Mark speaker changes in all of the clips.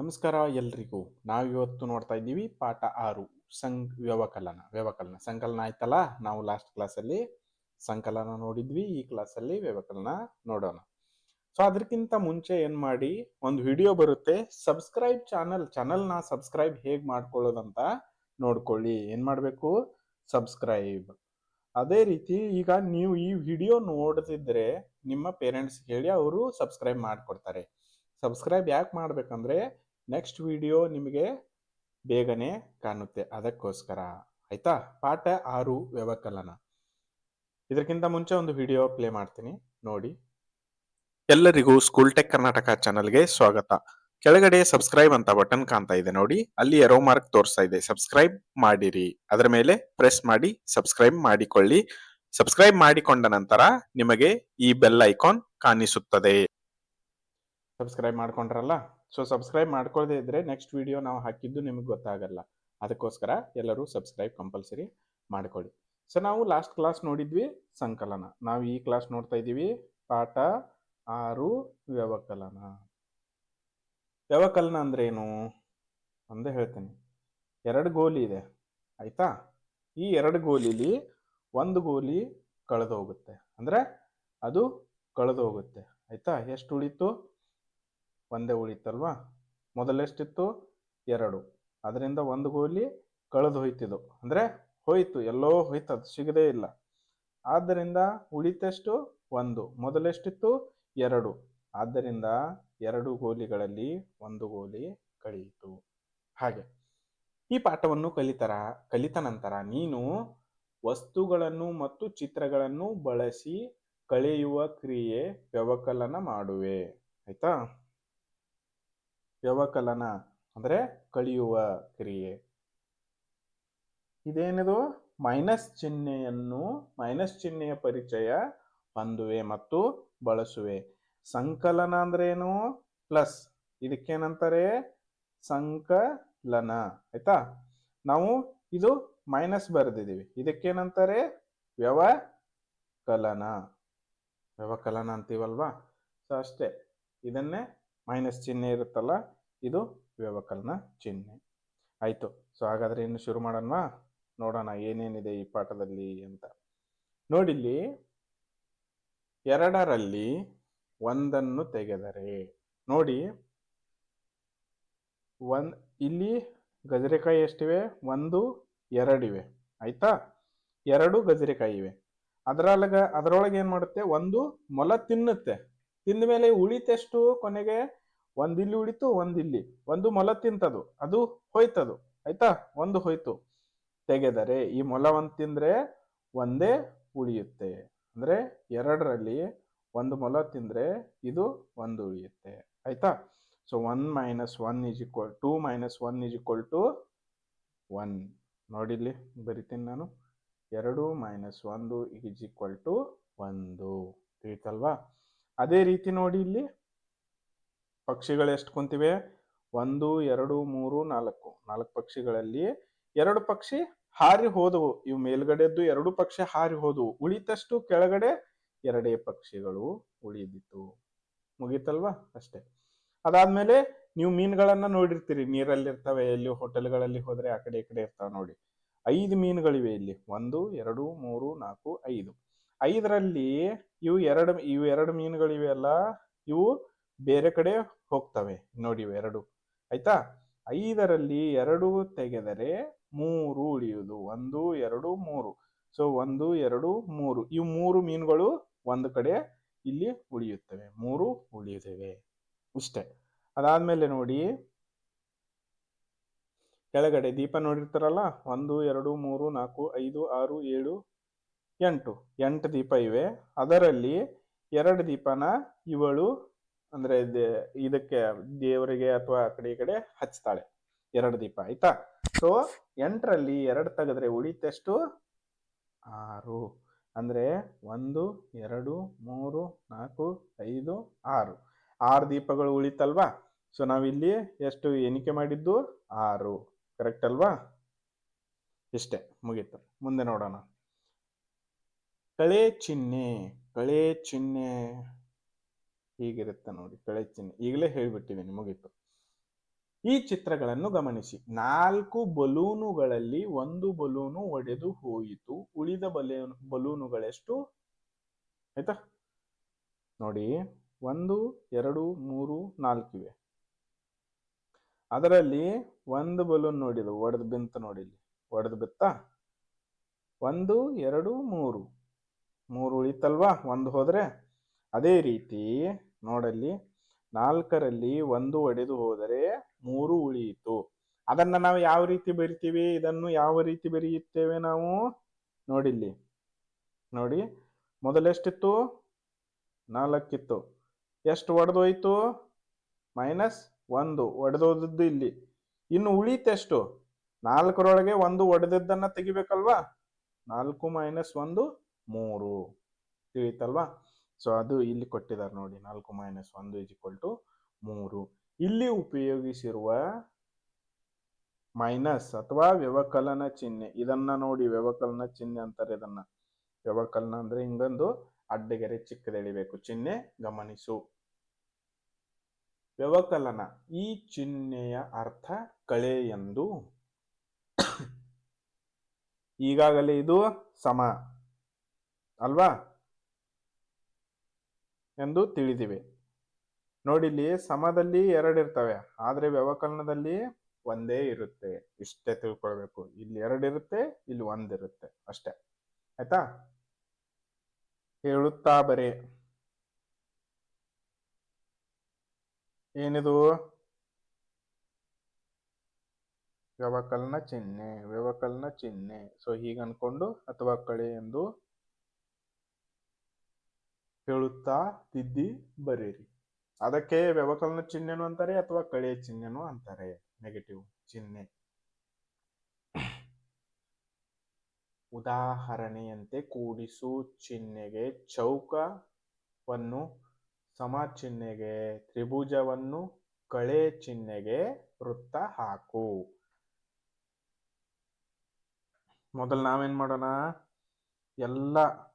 Speaker 1: ನಮಸ್ಕಾರ ಎಲ್ರಿಗೂ. ನಾವಿವತ್ತು ನೋಡ್ತಾ ಇದ್ದೀವಿ ಪಾಠ ಆರು ಸಂಘ ವ್ಯವಕಲನ. ವ್ಯವಕಲನ. ಸಂಕಲನ ಆಯ್ತಲ್ಲ? ನಾವು ಲಾಸ್ಟ್ ಕ್ಲಾಸಲ್ಲಿ ಸಂಕಲನ ನೋಡಿದ್ವಿ, ಈ ಕ್ಲಾಸಲ್ಲಿ ವ್ಯವಕಲನ ನೋಡೋಣ. ಸೊ ಅದಕ್ಕಿಂತ ಮುಂಚೆ ಏನ್ ಮಾಡಿ, ಒಂದು ವಿಡಿಯೋ ಬರುತ್ತೆ. ಸಬ್ಸ್ಕ್ರೈಬ್ ಚಾನಲ್ ಚಾನಲ್ನ ಸಬ್ಸ್ಕ್ರೈಬ್ ಹೇಗೆ ಮಾಡ್ಕೊಳ್ಳೋದಂತ ನೋಡ್ಕೊಳ್ಳಿ. ಏನ್ ಮಾಡಬೇಕು? ಸಬ್ಸ್ಕ್ರೈಬ್ ಅದೇ ರೀತಿ ಈಗ ನೀವು ಈ ವಿಡಿಯೋ ನೋಡದಿದ್ರೆ ನಿಮ್ಮ ಪೇರೆಂಟ್ಸ್ ಹೇಳಿ, ಅವರು ಸಬ್ಸ್ಕ್ರೈಬ್ ಮಾಡಿಕೊಡ್ತಾರೆ. ಸಬ್ಸ್ಕ್ರೈಬ್ ಯಾಕೆ ಮಾಡ್ಬೇಕಂದ್ರೆ ನೆಕ್ಸ್ಟ್ ವಿಡಿಯೋ ನಿಮಗೆ ಬೇಗನೆ ಕಾಣುತ್ತೆ. ಅದಕ್ಕೋಸ್ಕರ. ಆಯ್ತಾ? ಪಾಠ ಆರು ವ್ಯವಕಲನ. ಇದಕ್ಕಿಂತ ಮುಂಚೆ ಒಂದು ವಿಡಿಯೋ ಪ್ಲೇ ಮಾಡ್ತೀನಿ. ನೋಡಿ. ಎಲ್ಲರಿಗೂ ಸ್ಕೂಲ್ ಟೆಕ್ ಕರ್ನಾಟಕ ಚಾನಲ್ಗೆ ಸ್ವಾಗತ. ಕೆಳಗಡೆ ಸಬ್ಸ್ಕ್ರೈಬ್ ಅಂತ ಬಟನ್ ಕಾಣ್ತಾ ಇದೆ. ನೋಡಿ. ಅಲ್ಲಿ ಎರೋ ಮಾರ್ಕ್ ತೋರಿಸ್ತಾ ಇದೆ. ಸಬ್ಸ್ಕ್ರೈಬ್ ಮಾಡಿರಿ. ಅದರ ಮೇಲೆ ಪ್ರೆಸ್ ಮಾಡಿ ಸಬ್ಸ್ಕ್ರೈಬ್ ಮಾಡಿಕೊಳ್ಳಿ. ಸಬ್ಸ್ಕ್ರೈಬ್ ಮಾಡಿಕೊಂಡ ನಂತರ ನಿಮಗೆ ಈ ಬೆಲ್ ಐಕಾನ್ ಕಾಣಿಸುತ್ತದೆ. ಸಬ್ಸ್ಕ್ರೈಬ್ ಮಾಡ್ಕೊಂಡ್ರಲ್ಲ? ಸೊ ಸಬ್ಸ್ಕ್ರೈಬ್ ಮಾಡ್ಕೊಳ್ಳದೇ ಇದ್ರೆ ನೆಕ್ಸ್ಟ್ ವಿಡಿಯೋ ನಾವು ಹಾಕಿದ್ದು ನಿಮಗೆ ಗೊತ್ತಾಗಲ್ಲ. ಅದಕ್ಕೋಸ್ಕರ ಎಲ್ಲರೂ ಸಬ್ಸ್ಕ್ರೈಬ್ ಕಂಪಲ್ಸರಿ ಮಾಡ್ಕೊಳ್ಳಿ. ಸೊ ನಾವು ಲಾಸ್ಟ್ ಕ್ಲಾಸ್ ನೋಡಿದ್ವಿ ಸಂಕಲನ. ನಾವು ಈ ಕ್ಲಾಸ್ ನೋಡ್ತಾ ಇದ್ದೀವಿ ಪಾಠ ಆರು ವ್ಯವಕಲನ. ವ್ಯವಕಲನ ಅಂದ್ರೆ ಏನು? ಒಂದೇ ಹೇಳ್ತೀನಿ. ಎರಡು ಗೋಲಿ ಇದೆ. ಆಯ್ತಾ? ಈ ಎರಡು ಗೋಲಿಲಿ ಒಂದು ಗೋಲಿ ಕಳೆದು ಹೋಗುತ್ತೆ ಅಂದ್ರೆ ಅದು ಕಳೆದು ಹೋಗುತ್ತೆ ಆಯ್ತಾ? ಎಷ್ಟು ಉಳಿತು ಒಂದೇ ಉಳಿತಲ್ವಾ? ಮೊದಲೆಷ್ಟಿತ್ತು? ಎರಡು. ಅದರಿಂದ ಒಂದು ಗೋಲಿ ಕಳೆದು ಹೋಯ್ತಿದ್ದು ಅಂದರೆ ಹೋಯ್ತು, ಎಲ್ಲೋ ಹೋಯ್ತು ಅದು ಸಿಗದೇ ಇಲ್ಲ. ಆದ್ದರಿಂದ ಉಳಿತೆಷ್ಟು? ಒಂದು. ಮೊದಲೆಷ್ಟಿತ್ತು? ಎರಡು. ಆದ್ದರಿಂದ ಎರಡು ಗೋಲಿಗಳಲ್ಲಿ ಒಂದು ಗೋಲಿ ಕಳೆಯಿತು. ಹಾಗೆ. ಈ ಪಾಠವನ್ನು ಕಲಿತರ, ಕಲಿತ ನಂತರ ನೀನು ವಸ್ತುಗಳನ್ನು ಮತ್ತು ಚಿತ್ರಗಳನ್ನು ಬಳಸಿ ಕಳೆಯುವ ಕ್ರಿಯೆ ವ್ಯವಕಲನ ಮಾಡುವೆ. ಆಯ್ತಾ? ವ್ಯವಕಲನ ಅಂದರೆ ಕಳೆಯುವ ಕ್ರಿಯೆ. ಇದೇನಿದು? ಮೈನಸ್ ಚಿಹ್ನೆಯನ್ನು, ಮೈನಸ್ ಚಿಹ್ನೆಯ ಪರಿಚಯ ಹೊಂದುವೆ ಮತ್ತು ಬಳಸುವೆ. ಸಂಕಲನ ಅಂದ್ರೆ ಏನು? ಪ್ಲಸ್. ಇದಕ್ಕೇನಂತಾರೆ? ಸಂಕಲನ. ಆಯ್ತಾ? ನಾವು ಇದು ಮೈನಸ್ ಬರೆದಿದ್ದೀವಿ. ಇದಕ್ಕೇನಂತಾರೆ? ವ್ಯವಕಲನ. ವ್ಯವಕಲನ ಅಂತೀವಲ್ವಾ? ಸೊ ಅಷ್ಟೇ. ಇದನ್ನೇ ಮೈನಸ್ ಚಿಹ್ನೆ ಇರುತ್ತಲ್ಲ, ಇದು ವ್ಯವಕಲನ ಚಿಹ್ನೆ. ಆಯಿತು, ಸೊ ಹಾಗಾದರೆ ಇನ್ನು ಶುರು ಮಾಡೋಣವಾ? ನೋಡೋಣ ಏನೇನಿದೆ ಈ ಪಾಠದಲ್ಲಿ ಅಂತ. ನೋಡಿಲ್ಲಿ, ಎರಡರಲ್ಲಿ ಒಂದನ್ನು ತೆಗೆದರೆ. ನೋಡಿ ಒಂದ್ ಇಲ್ಲಿ ಗಜರೆಕಾಯಿ ಎಷ್ಟಿವೆ? ಒಂದು, ಎರಡಿವೆ. ಆಯ್ತಾ? ಎರಡು ಗಜರೆಕಾಯಿ ಇವೆ. ಅದರೊಳಗ, ಅದರೊಳಗೆ ಏನು ಮಾಡುತ್ತೆ? ಒಂದು ಮೊಲ ತಿನ್ನುತ್ತೆ. ತಿಂದ ಮೇಲೆ ಉಳಿತೆಷ್ಟು ಕೊನೆಗೆ? ಒಂದಿಲ್ಲಿ ಉಳಿತು ಒಂದಿಲ್ಲಿ ಒಂದು ಮೊಲ ತಿಂತದು, ಅದು ಹೋಯ್ತದು. ಆಯ್ತಾ? ಒಂದು ಹೋಯ್ತು. ತೆಗೆದರೆ ಈ ಮೊಲವನ್ನು ತಿಂದ್ರೆ ಒಂದೇ ಉಳಿಯುತ್ತೆ. ಅಂದ್ರೆ ಎರಡರಲ್ಲಿ ಒಂದು ಮೊಲ ತಿಂದ್ರೆ ಇದು ಒಂದು ಉಳಿಯುತ್ತೆ. ಆಯ್ತಾ? So one minus one is equal two minus one is equal to one ನೋಡಿಲ್ಲಿ ಬರಿತೀನಿ ನಾನು. ಎರಡು ಮೈನಸ್ ಒಂದು ಈಸ್ ಈಕ್ವಲ್ ಟು ಒಂದು. ತಿಳಿತಲ್ವಾ? ಅದೇ ರೀತಿ ನೋಡಿ ಇಲ್ಲಿ. ಪಕ್ಷಿಗಳು ಎಷ್ಟು ಕುಂತಿವೆ? ಒಂದು, ಎರಡು, ಮೂರು, ನಾಲ್ಕು. ನಾಲ್ಕು ಪಕ್ಷಿಗಳಲ್ಲಿ ಎರಡು ಪಕ್ಷಿ ಹಾರಿ ಹೋದವು. ಇವು ಮೇಲ್ಗಡೆದ್ದು ಎರಡು ಪಕ್ಷಿ ಹಾರಿ ಹೋದವು. ಉಳಿತಷ್ಟು ಕೆಳಗಡೆ ಎರಡೇ ಪಕ್ಷಿಗಳು ಉಳಿದಿತ್ತು. ಮುಗೀತಲ್ವಾ? ಅಷ್ಟೇ. ಅದಾದ್ಮೇಲೆ ನೀವು ಮೀನುಗಳನ್ನ ನೋಡಿರ್ತೀರಿ. ನೀರಲ್ಲಿ ಇರ್ತವೆ ಎಲ್ಲಿ ಹೋಟೆಲ್ಗಳಲ್ಲಿ ಹೋದ್ರೆ ಆ ಕಡೆ ಈ ಕಡೆ ಇರ್ತಾವೆ ನೋಡಿ. ಐದು ಮೀನುಗಳಿವೆ ಇಲ್ಲಿ. ಒಂದು, ಎರಡು, ಮೂರು, ನಾಲ್ಕು, ಐದು. ಐದರಲ್ಲಿ ಇವು ಎರಡು ಇವು ಎರಡು ಮೀನುಗಳಿವೆ ಅಲ್ಲ. ಇವು ಬೇರೆ ಕಡೆ ಹೋಗ್ತವೆ ನೋಡಿವೆ ಎರಡು. ಆಯ್ತಾ? ಐದರಲ್ಲಿ ಎರಡು ತೆಗೆದರೆ ಮೂರು ಉಳಿಯುವುದು. ಒಂದು, ಎರಡು, ಮೂರು. ಸೊ ಒಂದು, ಎರಡು, ಮೂರು. ಇವು ಮೂರು ಮೀನುಗಳು ಒಂದು ಕಡೆ ಇಲ್ಲಿ ಉಳಿಯುತ್ತವೆ. ಮೂರು ಉಳಿಯುತ್ತವೆ. ಇಷ್ಟೇ. ಅದಾದ್ಮೇಲೆ ನೋಡಿ. ಕೆಳಗಡೆ ದೀಪ ನೋಡಿರ್ತಾರಲ್ಲ? ಒಂದು, ಎರಡು, ಮೂರು, ನಾಲ್ಕು, ಐದು, ಆರು, ಏಳು, ಎಂಟು. ಎಂಟು ದೀಪ ಇವೆ. ಅದರಲ್ಲಿ ಎರಡು ದೀಪನ ಇವಳು ಅಂದ್ರೆ ಇದಕ್ಕೆ ದೇವರಿಗೆ ಅಥವಾ ಆ ಕಡೆ ಈ ಕಡೆ ಹಚ್ತಾಳೆ. ಎರಡು ದೀಪ, ಆಯ್ತಾ? ಸೊ ಎಂಟರಲ್ಲಿ ಎರಡು ತೆಗೆದ್ರೆ ಉಳಿತೆಷ್ಟು? ಆರು. ಅಂದ್ರೆ ಒಂದು, ಎರಡು, ಮೂರು, ನಾಲ್ಕು, ಐದು, ಆರು. ಆರು ದೀಪಗಳು ಉಳಿತಲ್ವಾ? ಸೊ ನಾವಿಲ್ಲಿ ಎಷ್ಟು ಎಣಿಕೆ ಮಾಡಿದ್ದು? ಆರು. ಕರೆಕ್ಟ್ ಅಲ್ವಾ? ಇಷ್ಟೇ, ಮುಗೀತು. ಮುಂದೆ ನೋಡೋಣ. ಕಳೆ ಚಿಹ್ನೆ ಕಳೆ ಚಿಹ್ನೆ. ಹೀಗಿರುತ್ತೆ ನೋಡಿ, ಕಳೆ ಈಗಲೇ ಹೇಳಿಬಿಟ್ಟಿದ್ದೀನಿ ಮುಗೀತು ಈ ಚಿತ್ರಗಳನ್ನು ಗಮನಿಸಿ. ನಾಲ್ಕು ಬಲೂನುಗಳಲ್ಲಿ ಒಂದು ಬಲೂನು ಒಡೆದು ಹೋಯಿತು. ಉಳಿದ ಬಲೂನ್ ಬಲೂನುಗಳೆಷ್ಟು? ಆಯ್ತಾ? ನೋಡಿ, ಒಂದು, ಎರಡು, ಮೂರು ನಾಲ್ಕಿವೆ ಅದರಲ್ಲಿ ಒಂದು ಬಲೂನ್ ನೋಡಿದು ಒಡೆದು ಬಿಂತ ನೋಡಿಲಿ ಒಡೆದು ಬಿತ್ತಾ? ಒಂದು, ಎರಡು, ಮೂರು. ಮೂರು ಉಳಿತಲ್ವಾ? ಒಂದು ಹೋದ್ರೆ? ಅದೇ ರೀತಿ ನೋಡಲ್ಲಿ ನಾಲ್ಕರಲ್ಲಿ ಒಂದು ಒಡೆದು ಹೋದರೆ ಮೂರು ಉಳಿಯಿತು. ಅದನ್ನ ನಾವು ಯಾವ ರೀತಿ ಬರಿತೀವಿ? ಇದನ್ನು ಯಾವ ರೀತಿ ಬರೆಯುತ್ತೇವೆ ನಾವು? ನೋಡಿಲ್ಲಿ. ನೋಡಿ, ಮೊದಲೆಷ್ಟಿತ್ತು? ನಾಲ್ಕಿತ್ತು. ಎಷ್ಟು ಒಡೆದೋಯ್ತು? ಮೈನಸ್ ಒಂದು. ಒಡೆದೋದದ್ದು ಇಲ್ಲಿ. ಇನ್ನು ಉಳಿತೆಷ್ಟು ನಾಲ್ಕರೊಳಗೆ ಒಂದು ಒಡೆದದ್ದನ್ನ ತೆಗಿಬೇಕಲ್ವಾ? ನಾಲ್ಕು ಮೈನಸ್ ಒಂದು, ಮೂರು. ತಿಳಿತಲ್ವಾ? ಸೊ ಅದು ಇಲ್ಲಿ ಕೊಟ್ಟಿದ್ದಾರೆ ನೋಡಿ, ನಾಲ್ಕು ಮೈನಸ್ ಒಂದು ಇಸ್ ಈಕ್ವಲ್ ಟು ಮೂರು. ಇಲ್ಲಿ ಉಪಯೋಗಿಸಿರುವ ಮೈನಸ್ ಅಥವಾ ವ್ಯವಕಲನ ಚಿಹ್ನೆ, ಇದನ್ನ ನೋಡಿ, ವ್ಯವಕಲನ ಚಿಹ್ನೆ ಅಂತಾರೆ ಇದನ್ನ. ವ್ಯವಕಲನ ಅಂದ್ರೆ ಹಿಂಗೊಂದು ಅಡ್ಡಗೆರೆ ಚಿಕ್ಕದೆಳಿಬೇಕು ಚಿಹ್ನೆ ಗಮನಿಸು. ವ್ಯವಕಲನ, ಈ ಚಿಹ್ನೆಯ ಅರ್ಥ ಕಳೆ ಎಂದು. ಈಗಾಗಲೇ ಇದು ಸಮ, ಅಲ್ವಾ? ಎಂದು ತಿಳಿದಿವೆ. ನೋಡಿಲ್ಲಿ ಸಮದಲ್ಲಿ ಎರಡಿರ್ತವೆ ಆದ್ರೆ ವ್ಯವಕಲನದಲ್ಲಿ ಒಂದೇ ಇರುತ್ತೆ. ಇಷ್ಟೇ ತಿಳ್ಕೊಳ್ಬೇಕು. ಇಲ್ಲಿ ಎರಡಿರುತ್ತೆ ಇಲ್ಲಿ ಒಂದಿರುತ್ತೆ ಅಷ್ಟೇ. ಆಯ್ತಾ? ಹೇಳುತ್ತಾ ಬರೆ. ಏನಿದು? ವ್ಯವಕಲನ ಚಿಹ್ನೆ ವ್ಯವಕಲನ ಚಿಹ್ನೆ. ಸೊ ಹೀಗೆ ಅನ್ಕೊಂಡು ಅಥವಾ ಕಳೆ ಎಂದು ಹೇಳುತ್ತಾ ತಿದ್ದಿ ಬರೀರಿ ಅದಕ್ಕೆ ವ್ಯವಕಲನ ಚಿಹ್ನೆನು ಅಂತಾರೆ ಅಥವಾ ಕಳೆ ಚಿಹ್ನೆನು ಅಂತಾರೆ. ನೆಗೆಟಿವ್ ಚಿಹ್ನೆ. ಉದಾಹರಣೆಯಂತೆ ಕೂಡಿಸು ಚಿಹ್ನೆಗೆ ಚೌಕವನ್ನು, ಸಮ ಚಿಹ್ನೆಗೆ ತ್ರಿಭುಜವನ್ನು, ಕಳೆ ಚಿಹ್ನೆಗೆ ವೃತ್ತ ಹಾಕು. ಮೊದಲು ನಾವೇನ್ ಮಾಡೋಣ? ಎಲ್ಲ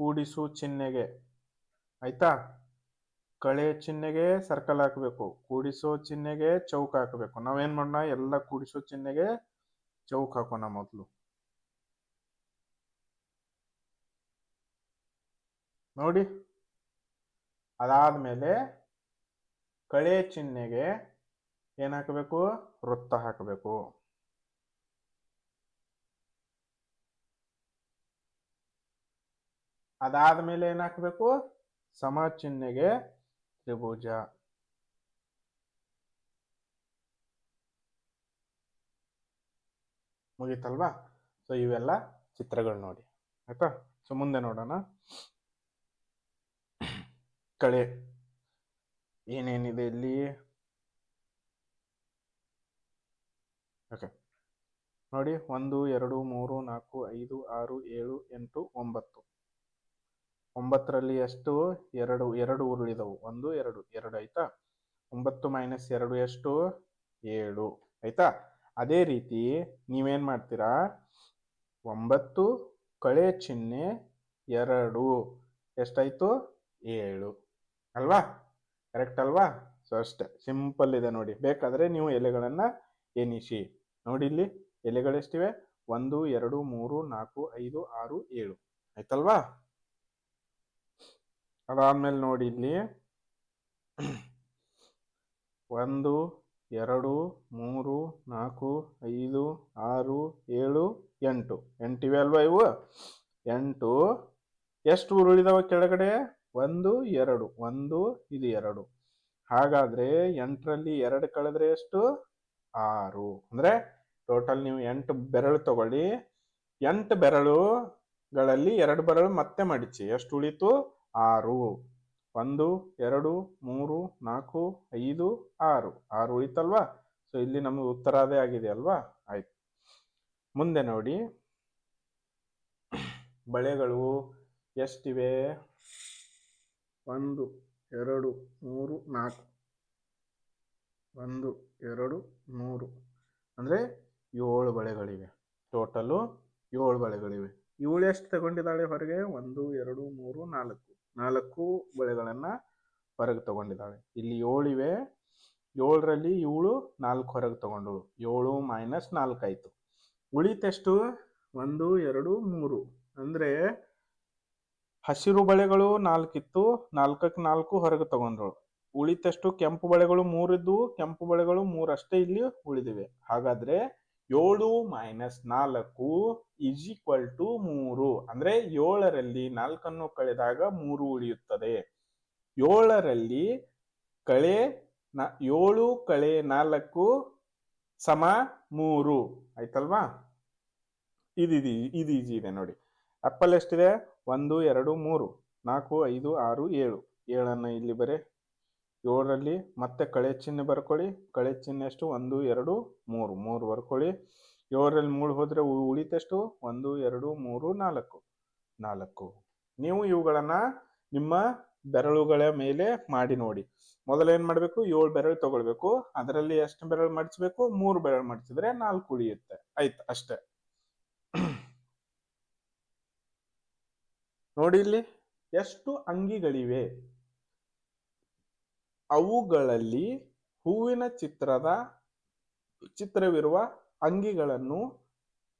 Speaker 1: ಕೂಡಿಸು ಚಿಹ್ನೆಗೆ. ಆಯ್ತಾ? ಕಳೆ ಚಿಹ್ನೆಗೆ ಸರ್ಕಲ್ ಹಾಕಬೇಕು. ಕೂಡಿಸೋ ಚಿಹ್ನೆಗೆ ಚೌಕ ಹಾಕಬೇಕು. ನಾವೇನ್ ಮಾಡೋಣ? ಎಲ್ಲ ಕೂಡಿಸೋ ಚಿಹ್ನೆಗೆ ಚೌಕ ಹಾಕೋಣ ಮೊದಲು. ನೋಡಿ. ಅದಾದ್ಮೇಲೆ ಕಳೆ ಚಿಹ್ನೆಗೆ ಏನ್ ಹಾಕಬೇಕು? ವೃತ್ತ ಹಾಕಬೇಕು. ಅದಾದ್ಮೇಲೆ ಏನ್ ಹಾಕಬೇಕು ಸಮ ಚಿಹ್ನೆಗೆ ತ್ರಿಭುಜ. ಮುಗಿತಲ್ವಾ? ಸೊ ಇವೆಲ್ಲ ಚಿತ್ರಗಳು ನೋಡಿ. ಆಯ್ತಾ? ಸೊ ಮುಂದೆ ನೋಡೋಣ. ಕಳೆ. ಏನೇನಿದೆ ಇಲ್ಲಿ? ಓಕೆ. ನೋಡಿ, ಒಂದು, ಎರಡು, ಮೂರು, ನಾಲ್ಕು, ಐದು, ಆರು, ಏಳು, ಎಂಟು, ಒಂಬತ್ತು. ಒಂಬತ್ತರಲ್ಲಿ ಎಷ್ಟು? ಎರಡು ಎರಡು ಉರುಳಿದವು. ಒಂದು, ಎರಡು ಎರಡು ಆಯ್ತಾ? ಒಂಬತ್ತು ಮೈನಸ್ ಎರಡು ಎಷ್ಟು? ಏಳು ಆಯ್ತಾ? ಅದೇ ರೀತಿ ನೀವೇನ್ ಮಾಡ್ತೀರಾ? ಒಂಬತ್ತು ಕಳೆ ಚಿಹ್ನೆ ಎರಡು. ಎಷ್ಟಾಯ್ತು? ಏಳು. ಅಲ್ವಾ? ಕರೆಕ್ಟ್ ಅಲ್ವಾ? ಸೊ ಅಷ್ಟೇ. ಸಿಂಪಲ್ ಇದೆ ನೋಡಿ. ಬೇಕಾದ್ರೆ ನೀವು ಎಲೆಗಳನ್ನು ಎನಿಸಿ ನೋಡಿ ಇಲ್ಲಿ. ಎಲೆಗಳೆಷ್ಟಿವೆ? ಒಂದು, ಎರಡು, ಮೂರು, ನಾಲ್ಕು, ಐದು, ಆರು, ಏಳು. ಆಯ್ತಲ್ವಾ? ಅದಾದ್ಮೇಲೆ ನೋಡಿ ಇಲ್ಲಿ. ಒಂದು, ಎರಡು, ಮೂರು, ನಾಲ್ಕು, ಐದು, ಆರು, ಏಳು, ಎಂಟು. ಎಂಟಿವೆ ಅಲ್ವಾ ಇವು? ಎಂಟು. ಎಷ್ಟು ಉರುಳಿದಾವ ಕೆಳಗಡೆ? ಒಂದು, ಎರಡು. ಒಂದು, ಇದು ಎರಡು. ಹಾಗಾದ್ರೆ ಎಂಟರಲ್ಲಿ ಎರಡು ಕಳೆದ್ರೆ ಎಷ್ಟು? ಆರು. ಅಂದ್ರೆ ಟೋಟಲ್ ನೀವು ಎಂಟು ಬೆರಳು ತಗೊಳ್ಳಿ. ಎಂಟು ಬೆರಳುಗಳಲ್ಲಿ ಎರಡು ಬೆರಳು ಮತ್ತೆ ಮಡಿಚಿ ಎಷ್ಟು ಉಳಿತು? ಆರು, ಒಂದು, ಎರಡು, ಮೂರು, ನಾಲ್ಕು, ಐದು, ಆರು. ಆರು ಉಳಿತಲ್ವಾ? ಸೊ ಇಲ್ಲಿ ನಮಗೆ ಉತ್ತರ ಅದೇ ಆಗಿದೆ ಅಲ್ವಾ? ಆಯ್ತು. ಮುಂದೆ ನೋಡಿ. ಬಳೆಗಳು ಎಷ್ಟಿವೆ? ಒಂದು, ಎರಡು, ಮೂರು, ನಾಲ್ಕು. ಒಂದು, ಎರಡು, ಮೂರು. ಅಂದರೆ ಏಳು ಬಳೆಗಳಿವೆ. ಟೋಟಲು ಏಳು ಬಳೆಗಳಿವೆ. ಇವಳು ಎಷ್ಟು ತಗೊಂಡಿದ್ದಾಳೆ ಹೊರಗೆ? ಒಂದು, ಎರಡು, ಮೂರು, ನಾಲ್ಕು. ನಾಲ್ಕು ಬಳೆಗಳನ್ನು ಹೊರಗೆ ತಗೊಂಡಿದ್ದಾಳೆ. ಇಲ್ಲಿ ಏಳಿವೆ, ಏಳರಲ್ಲಿ ಏಳು, ನಾಲ್ಕು ಹೊರಗೆ ತಗೊಂಡಳು. ಏಳು ಮೈನಸ್ ನಾಲ್ಕು ಆಯ್ತು. ಉಳಿತೆಷ್ಟು? ಒಂದು, ಎರಡು, ಮೂರು. ಅಂದರೆ ಹಸಿರು ಬಳೆಗಳು ನಾಲ್ಕಿತ್ತು ನಾಲ್ಕಕ್ಕೆ ನಾಲ್ಕು ಹೊರಗೆ ತಗೊಂಡ್ರು ಉಳಿತೆಷ್ಟು? ಕೆಂಪು ಬಳೆಗಳು ಮೂರಿದ್ದು, ಕೆಂಪು ಬಳೆಗಳು ಮೂರಷ್ಟೇ ಇಲ್ಲಿ ಉಳಿದಿವೆ. ಹಾಗಾದ್ರೆ ಏಳು ಮೈನಸ್ ನಾಲ್ಕು ಇಸ್ ಈಕ್ವಲ್ ಟು ಮೂರು. ಅಂದ್ರೆ ಏಳರಲ್ಲಿ ನಾಲ್ಕನ್ನು ಕಳೆದಾಗ ಮೂರು ಉಳಿಯುತ್ತದೆ. ಏಳರಲ್ಲಿ ಕಳೆ ಏಳು ಕಳೆ ನಾಲ್ಕು ಸಮ ಮೂರು. ಆಯ್ತಲ್ವಾ? ಇದು ಇದು ಇದು ಈಜಿ ಇದೆ ನೋಡಿ. ಅಪ್ಪಲ್ ಎಷ್ಟಿದೆ? ಒಂದು, ಎರಡು, ಮೂರು. ನಾಲ್ಕು, ಐದು, ಆರು, ಏಳು. ಏಳನ್ನು ಇಲ್ಲಿ ಬರೆ. ಏಳರಲ್ಲಿ ಮತ್ತೆ ಕಳೆ ಚಿಹ್ನೆ ಬರ್ಕೊಳ್ಳಿ. ಕಳೆ ಚಿಹ್ನೆ ಎಷ್ಟು? ಒಂದು, ಎರಡು, ಮೂರು. ಮೂರು ಬರ್ಕೊಳ್ಳಿ. ಏಳರಲ್ಲಿ ಮೂರು ಹೋದರೆ ಉಳಿತೆಷ್ಟು ಒಂದು, ಎರಡು, ಮೂರು, ನಾಲ್ಕು. ನಾಲ್ಕು. ನೀವು ಇವುಗಳನ್ನ ನಿಮ್ಮ ಬೆರಳುಗಳ ಮೇಲೆ ಮಾಡಿ ನೋಡಿ. ಮೊದಲು ಮಾಡಬೇಕು? ಏಳು ಬೆರಳು ತಗೊಳ್ಬೇಕು. ಅದರಲ್ಲಿ ಎಷ್ಟು ಬೆರಳು ಮಡಿಸ್ಬೇಕು? ಮೂರು ಬೆರಳು ಮಡಿಸಿದ್ರೆ ನಾಲ್ಕು ಉಳಿಯುತ್ತೆ. ಆಯ್ತು, ಅಷ್ಟೇ. ನೋಡಿ ಇಲ್ಲಿ ಎಷ್ಟು ಅಂಗಿಗಳಿವೆ? ಅವುಗಳಲ್ಲಿ ಹೂವಿನ ಚಿತ್ರದ ಚಿತ್ರವಿರುವ ಅಂಗಿಗಳನ್ನು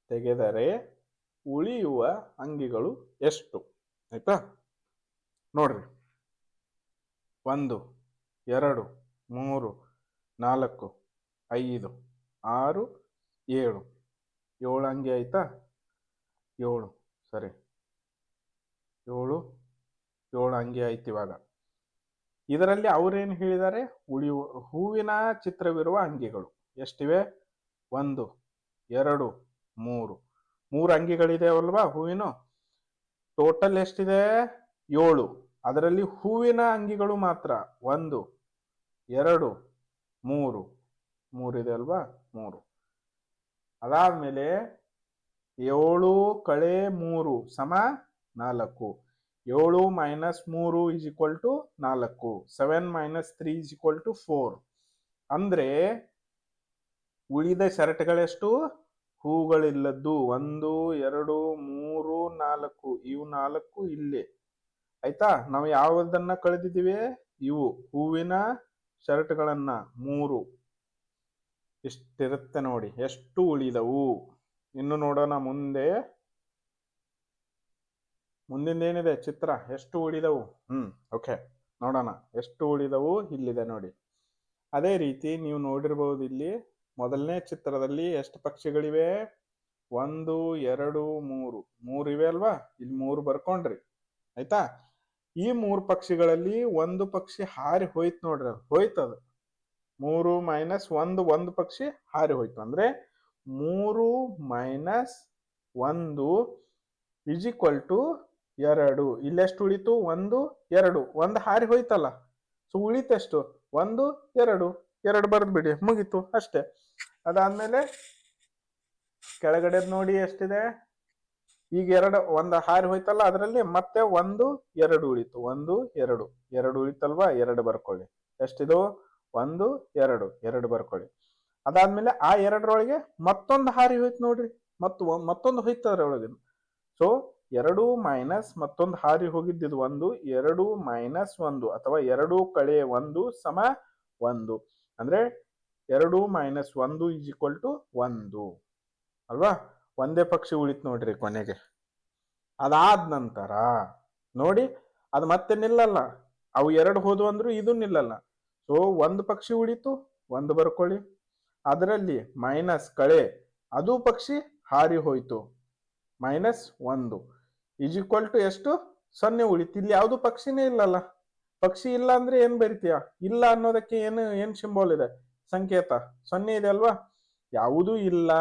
Speaker 1: ತೆಗೆದರೆ ಉಳಿಯುವ ಅಂಗಿಗಳು ಎಷ್ಟು? ಆಯ್ತಾ? ನೋಡ್ರಿ. ಒಂದು, ಎರಡು, ಮೂರು, ನಾಲ್ಕು, ಐದು, ಆರು, ಏಳು. ಏಳು ಅಂಗಿ ಆಯ್ತಾ? ಏಳು. ಸರಿ. ಏಳು ಏಳು ಅಂಗಿ ಆಯ್ತು ಇವಾಗ. ಇದರಲ್ಲಿ ಅವರೇನು ಹೇಳಿದ್ದಾರೆ? ಉಳಿಯುವ ಹೂವಿನ ಚಿತ್ರವಿರುವ ಅಂಗಿಗಳು. ಎಷ್ಟಿವೆ? ಒಂದು, ಎರಡು, ಮೂರು. ಮೂರು ಅಂಗಿಗಳಿದೆಯಲ್ವಾ ಹೂವಿನ? ಟೋಟಲ್ ಎಷ್ಟಿದೆ? ಏಳು. ಅದರಲ್ಲಿ ಹೂವಿನ ಅಂಗಿಗಳು ಮಾತ್ರ. ಒಂದು, ಎರಡು, ಮೂರು. ಮೂರಿದೆ ಅಲ್ವಾ? ಮೂರು. ಅದಾದ್ಮೇಲೆ ಏಳು ಕಳೆ ಮೂರು ಸಮ ನಾಲ್ಕು. ಏಳು ಮೈನಸ್ ಮೂರು ಇಸ್ ಈಕ್ವಲ್ ಟು ನಾಲ್ಕು. Seven minus three is equal to four ಅಂದ್ರೆ ಉಳಿದ ಶರ್ಟ್ಗಳೆಷ್ಟು? ಹೂಗಳಿಲ್ಲದ್ದು. ಒಂದು, ಎರಡು, ಮೂರು, ನಾಲ್ಕು. ಇವು ನಾಲ್ಕು ಇಲ್ಲೇ. ಆಯ್ತಾ? ನಾವು ಯಾವುದನ್ನ ಕಳೆದಿದ್ದೀವಿ? ಇವು. ಹೂವಿನ ಶರ್ಟ್ಗಳನ್ನ. ಮೂರು. ಇಷ್ಟಿರುತ್ತೆ ನೋಡಿ. ಎಷ್ಟು ಉಳಿದವು? ಇನ್ನು ನೋಡೋಣ ಮುಂದೆ. ಮುಂದಿಂದ ಏನಿದೆ ಚಿತ್ರ. ಎಷ್ಟು ಉಳಿದವು? ಹ್ಮ್ ಓಕೆ ನೋಡೋಣ. ಎಷ್ಟು ಉಳಿದವು? ಇಲ್ಲಿದೆ ನೋಡಿ. ಅದೇ ರೀತಿ ನೀವು ನೋಡಿರ್ಬಹುದು ಇಲ್ಲಿ ಮೊದಲನೇ ಚಿತ್ರದಲ್ಲಿ ಎಷ್ಟು ಪಕ್ಷಿಗಳಿವೆ? ಒಂದು, ಎರಡು, ಮೂರು. ಮೂರು ಇವೆ ಅಲ್ವಾ? ಇಲ್ಲಿ ಮೂರು ಬರ್ಕೊಂಡ್ರಿ. ಆಯ್ತಾ? ಈ ಮೂರು ಪಕ್ಷಿಗಳಲ್ಲಿ ಒಂದು ಪಕ್ಷಿ ಹಾರಿ ಹೋಯ್ತು ನೋಡ್ರಿ. ಅದು. ಹೋಯ್ತದು ಮೂರು ಮೈನಸ್ ಒಂದು ಒಂದು ಪಕ್ಷಿ ಹಾರಿ ಹೋಯ್ತು. ಅಂದ್ರೆ ಮೂರು ಮೈನಸ್ ಒಂದು ಇಸ್ ಈಕ್ವಲ್ ಟು ಎರಡು. ಇಲ್ಲೆಷ್ಟು ಉಳಿತು? ಒಂದು, ಎರಡು. ಒಂದು ಹಾರಿ ಹೋಯ್ತಲ್ಲ. ಸೊ ಉಳಿತೆಷ್ಟು? ಒಂದು, ಎರಡು. ಎರಡು ಬರೆದು ಬಿಡಿ. ಮುಗೀತು ಅಷ್ಟೇ. ಅದಾದ್ಮೇಲೆ ಕೆಳಗಡೆ ನೋಡಿ ಎಷ್ಟಿದೆ? ಈಗ ಎರಡು, ಒಂದು ಹಾರಿ ಹೋಯ್ತಲ್ಲ, ಅದರಲ್ಲಿ ಮತ್ತೆ ಒಂದು, ಎರಡು ಉಳಿತು. ಒಂದು, ಎರಡು. ಎರಡು ಉಳಿತಲ್ವಾ? ಎರಡು ಬರ್ಕೊಳ್ಳಿ. ಎಷ್ಟಿದು? ಒಂದು, ಎರಡು. ಎರಡು ಬರ್ಕೊಳ್ಳಿ. ಅದಾದ್ಮೇಲೆ ಆ ಎರಡರೊಳಗೆ ಮತ್ತೊಂದು ಹಾರಿ ಹೋಯ್ತು ನೋಡ್ರಿ. ಮತ್ತು ಮತ್ತೊಂದು ಹೋಯ್ತು ಅದ್ರೊಳಗೆ ಸೊ ಎರಡು ಮೈನಸ್ ಮತ್ತೊಂದು ಹಾರಿ ಹೋಗಿದ್ದಿದ್ದು ಒಂದು, ಎರಡು ಮೈನಸ್ ಒಂದು ಅಥವಾ ಎರಡು ಕಳೆ ಒಂದು ಸಮ ಒಂದು. ಅಂದ್ರೆ ಎರಡು ಮೈನಸ್ ಒಂದು ಈಸ್ ಈಕ್ವಲ್ ಟು ಒಂದು. ಅಲ್ವಾ? ಒಂದೇ ಪಕ್ಷಿ ಉಳಿತು ನೋಡ್ರಿ ಕೊನೆಗೆ. ಅದಾದ ನಂತರ ನೋಡಿ, ಅದು ಮತ್ತೆ ನಿಲ್ಲಲ್ಲ. ಅವು ಎರಡು ಹೋದ್ವು ಅಂದ್ರೂ ಇದು ನಿಲ್ಲಲ್ಲ. ಸೊ ಒಂದು ಪಕ್ಷಿ ಉಳಿತು, ಒಂದು ಬರ್ಕೊಳ್ಳಿ. ಅದರಲ್ಲಿ ಮೈನಸ್ ಕಳೆ, ಅದು ಪಕ್ಷಿ ಹಾರಿ ಹೋಯ್ತು. ಮೈನಸ್ ಒಂದು. ಇಸ್ ಈಕ್ವಲ್ ಟು ಎಷ್ಟು? ಸೊನ್ನೆ ಉಳಿತು. ಇಲ್ಲಿ ಯಾವುದು ಪಕ್ಷಿನೇ ಇಲ್ಲಲ್ಲ. ಪಕ್ಷಿ ಇಲ್ಲ ಅಂದ್ರೆ ಏನ್ ಬರಿತೀಯ? ಇಲ್ಲ ಅನ್ನೋದಕ್ಕೆ ಏನು, ಏನ್ ಸಿಂಬಲ್ ಇದೆ? ಸಂಕೇತ. ಸೊನ್ನೆ ಇದೆ ಅಲ್ವಾ? ಯಾವುದೂ ಇಲ್ಲ.